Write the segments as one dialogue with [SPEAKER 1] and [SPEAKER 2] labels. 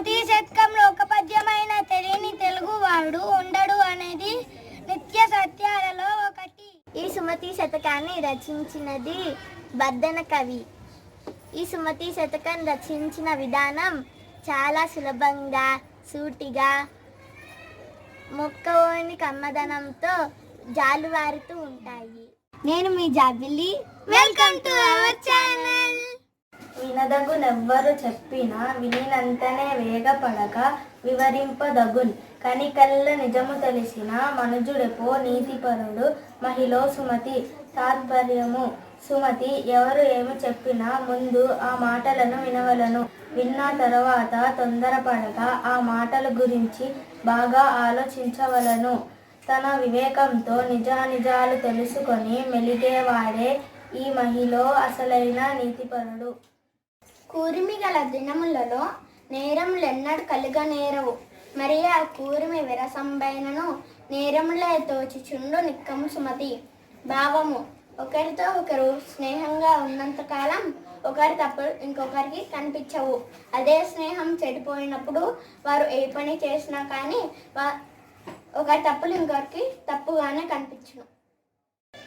[SPEAKER 1] సుమతి శతకంలో ఒక పద్యమైన తెలియని తెలుగువాడు ఉండడు అనేది నిత్య సత్యాలలో ఒకటి.
[SPEAKER 2] ఈ సుమతి శతకాన్ని రచించినది బద్దన కవి. ఈ సుమతి శతకం రచించిన విధానం చాలా సులభంగా సూటిగా మొక్కవోని కమ్మదనంతో జాలువారుతూ ఉంటాయి. నేను మీ జాబిల్లి.
[SPEAKER 1] Welcome to our channel.
[SPEAKER 3] వినదగునెవ్వరు చెప్పినా వినినంతనే వేగపడక వివరింపదగున్. కనికల్ల నిజము తెలిసిన మనుజుడెపో నీతిపరుడు మహిళ సుమతి. తాత్పర్యము సుమతి ఎవరు ఏమి చెప్పినా ముందు ఆ మాటలను వినవలను. విన్న తర్వాత తొందరపడక ఆ మాటల గురించి బాగా ఆలోచించవలను. తన వివేకంతో నిజానిజాలు తెలుసుకొని మెలిగేవాడే ఈ మహిళ అసలైన నీతిపరుడు.
[SPEAKER 2] కూరిమి గల దినములలో నేరములెన్నడు కలుగనేరవు. మరి ఆ కూరిమి విరసంబైనను నేరములే తోచిచుండు నిక్కము సుమతి. భావము ఒకరితో ఒకరు స్నేహంగా ఉన్నంతకాలం ఒకరి తప్పులు ఇంకొకరికి కనిపించవు. అదే స్నేహం చెడిపోయినప్పుడు వారు ఏ పని చేసినా కానీ వా- ఒకరి తప్పులు ఇంకొకరికి తప్పుగానే కనిపించును.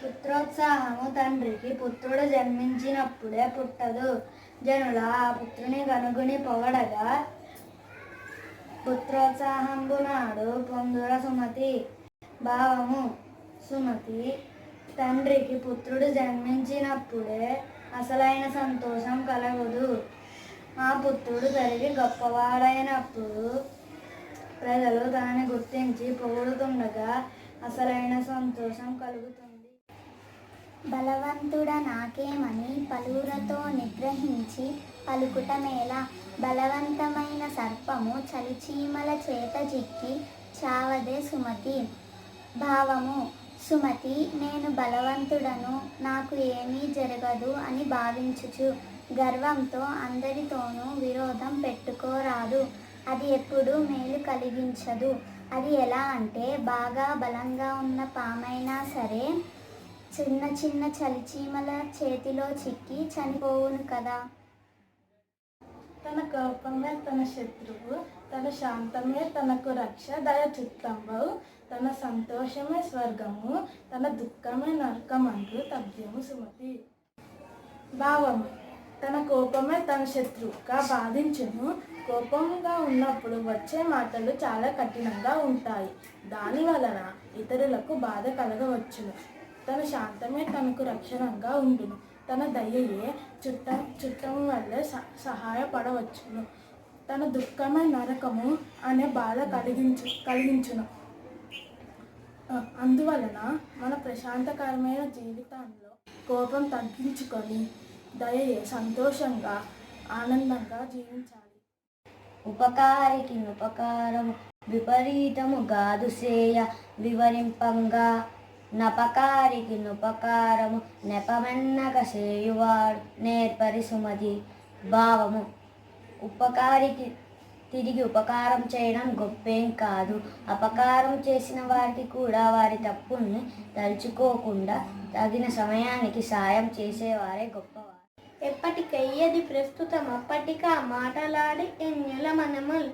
[SPEAKER 3] పుత్రోత్సాహము తండ్రికి పుత్రుడు జన్మించినప్పుడే పుట్టదు. జనుల ఆ పుత్రుని కనుగొని పొగడగా పుత్రోత్సాహంబు నాడు పొందుర సుమతి భావము సుమతి. తండ్రికి పుత్రుడు జన్మించినప్పుడే అసలైన సంతోషం కలగదు. ఆ పుత్రుడు పెరిగి గొప్పవాడైనప్పుడు ప్రజలు తనని గుర్తించి పొగుడుతుండగా అసలైన సంతోషం కలుగుతుంది.
[SPEAKER 2] బలవంతుడ నాకేమని పలువురతో నిగ్రహించి పలుకుట మేల బలవంతమైన సర్పము చలిచీమల చేత జిక్కి చావదే సుమతి. భావము సుమతి నేను బలవంతుడను నాకు ఏమీ జరగదు అని భావించుచు గర్వంతో అందరితోనూ విరోధం పెట్టుకోరాదు. అది ఎప్పుడూ మేలు కలిగించదు. అది ఎలా అంటే బాగా బలంగా ఉన్న పామైనా సరే చిన్న చిన్న చలిచీమల చేతిలో చిక్కి చనిపోవును కదా.
[SPEAKER 3] తన కోపమే తన శత్రువు తన శాంతమే తనకు రక్ష దయచిత్తంబవు తన సంతోషమే స్వర్గము తన దుఃఖమే నరకమంటూ తథ్యము సుమతి. భావము తన కోపమే తన శత్రువుగా బాధించును. కోపంగా ఉన్నప్పుడు వచ్చే మాటలు చాలా కఠినంగా ఉంటాయి. దాని వలన ఇతరులకు బాధ కలగవచ్చును. తన శాంతమే తనకు రక్షణంగా ఉండును. తన దయయే చుట్టం చుట్టం వల్ల సహాయపడవచ్చును. తన దుఃఖమే నరకము అనే బాధ కలిగించు కలిగించును. అందువలన మన ప్రశాంతకరమైన జీవితంలో కోపం తగ్గించుకొని దయయే సంతోషంగా ఆనందంగా జీవించాలి.
[SPEAKER 4] ఉపకారికి ఉపకారము విపరీతము గాదు సేయ వివరింపంగా నపకారికి నుపకారము నెపమెన్నక చేయువాడు నేర్పరి సుమతి భావము. ఉపకారికి తిరిగి ఉపకారం చేయడం గొప్పేం కాదు. అపకారం చేసిన వారికి కూడా వారి తప్పుల్ని తలుచుకోకుండా తగిన సమయానికి సాయం చేసేవారే గొప్పవారు.
[SPEAKER 2] ఎప్పటికయ్యది ప్రస్తుతం అప్పటికా మాటలాడి ఎన్యుల మనముల్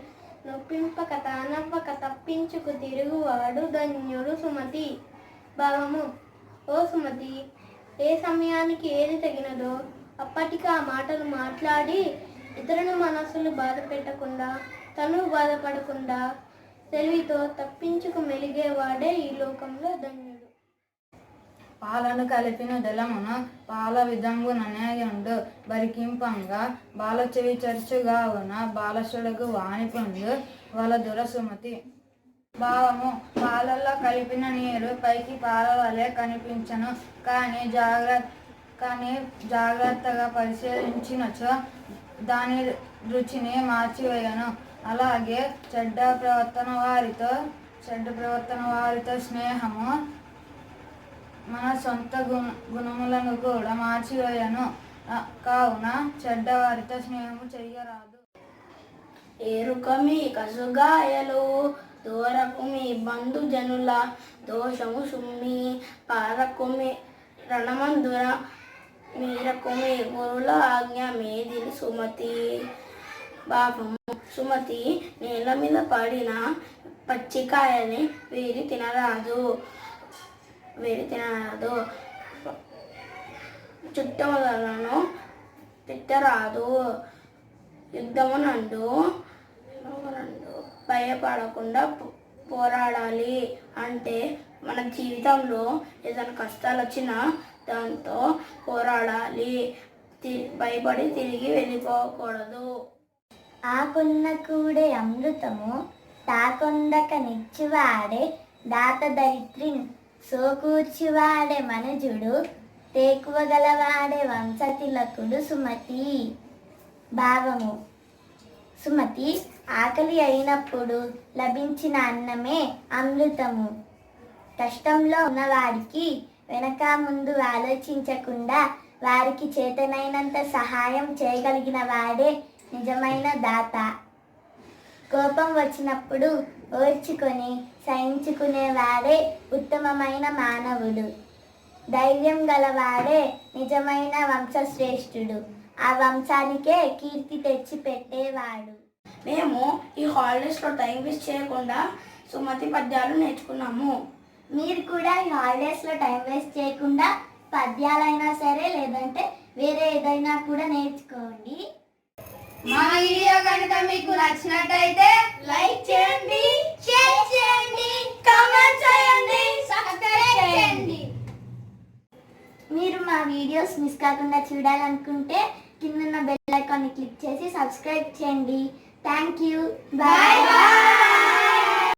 [SPEAKER 2] నొప్పింపక తానవ్వక తప్పించుకు తిరుగువాడు ధన్యుడు సుమతి. భావము. ఓ సుమతి ఏ సమయానికి ఏది తగినదో అప్పటికి ఆ మాటలు మాట్లాడి ఇతరుల మనస్సులు బాధ పెట్టకుండా తను బాధపడకుండా తెలివితో తప్పించుకు మెలిగేవాడే ఈ లోకంలో ధన్యుడు.
[SPEAKER 3] పాలను కలిపిన దళమున పాల విధంబుననేయుండు బరికింపంగా బాల చెవి చర్చుగావున బాలసుడగు వాణిపండు. వాళ్ళ దురసుమతి భావము. పాలల్లో కలిపిన నీరు పైకి పాల వలె కనిపించను. కానీ జాగ్రత్త కానీ జాగ్రత్తగా పరిశీలించినచో దాని రుచిని మార్చివేయను. అలాగే చెడ్డ ప్రవర్తన వారితో చెడ్డ ప్రవర్తన వారితో స్నేహము మన సొంత గుణ గుణములను కూడా మార్చివేయను. కావున కావున చెడ్డవారితో స్నేహము చెయ్యరాదు.
[SPEAKER 2] ఏరుక మీ కసుగాయలు దూరకుమి బంధుజనుల బంధు జనుల దోషము సుమ్మి పారకుమి రణమందుర మీరకుమి గురుల ఆజ్ఞ మీదిని సుమతి.
[SPEAKER 5] పాపము సుమతి నేల మీద పడిన పచ్చికాయని వేరి తినరాదు. వేరి తినరాదు. చుట్టములను తిట్టరాదు. యుద్ధమునందు యుద్ధమునందు భయపడకుండా పో- పోరాడాలి. అంటే మన జీవితంలో ఏదైనా కష్టాలు వచ్చినా దాంతో పోరాడాలి. తి- భయపడి తిరిగి వెళ్ళిపోకూడదు.
[SPEAKER 2] ఆకున్న కూడే అమృతము తాకొందక నిచ్చివాడే దాత దరిత్రి సోకూర్చివాడే మనుజుడు తేకువగలవాడే వంశతిలకుడు సుమతి. భావము సుమతి ఆకలి అయినప్పుడు లభించిన అన్నమే అమృతము. కష్టంలో ఉన్నవారికి వెనక ముందు ఆలోచించకుండా వారికి చేతనైనంత సహాయం చేయగలిగిన వాడే నిజమైన దాత. కోపం వచ్చినప్పుడు ఓర్చుకొని సహించుకునేవాడే ఉత్తమమైన మానవుడు. ధైర్యం గలవాడే నిజమైన వంశశ్రేష్ఠుడు. ఆ వంశానికే కీర్తి తెచ్చి పెట్టేవాడు
[SPEAKER 5] మేము ఈ హాలిడేస్లో టైం వేస్ట్ చేయకుండా సుమతి పద్యాలు నేర్చుకున్నాము.
[SPEAKER 2] మీరు కూడా ఈ హాలిడేస్లో టైం వేస్ట్ చేయకుండా పద్యాలైనా సరే లేదంటే వేరే ఏదైనా కూడా నేర్చుకోండి.
[SPEAKER 6] మా వీడియో కనుక మీకు నచ్చినట్టయితే లైక్ చేయండి షేర్ చేయండి కామెంట్ చేయండి సబ్స్క్రైబ్ చేయండి.
[SPEAKER 2] మీరు మా వీడియోస్ మిస్ కాకుండా చూడాలనుకుంటే కింద బెల్ ఐకాన్ని క్లిక్ చేసి సబ్స్క్రైబ్ చేయండి. Thank you. Bye bye.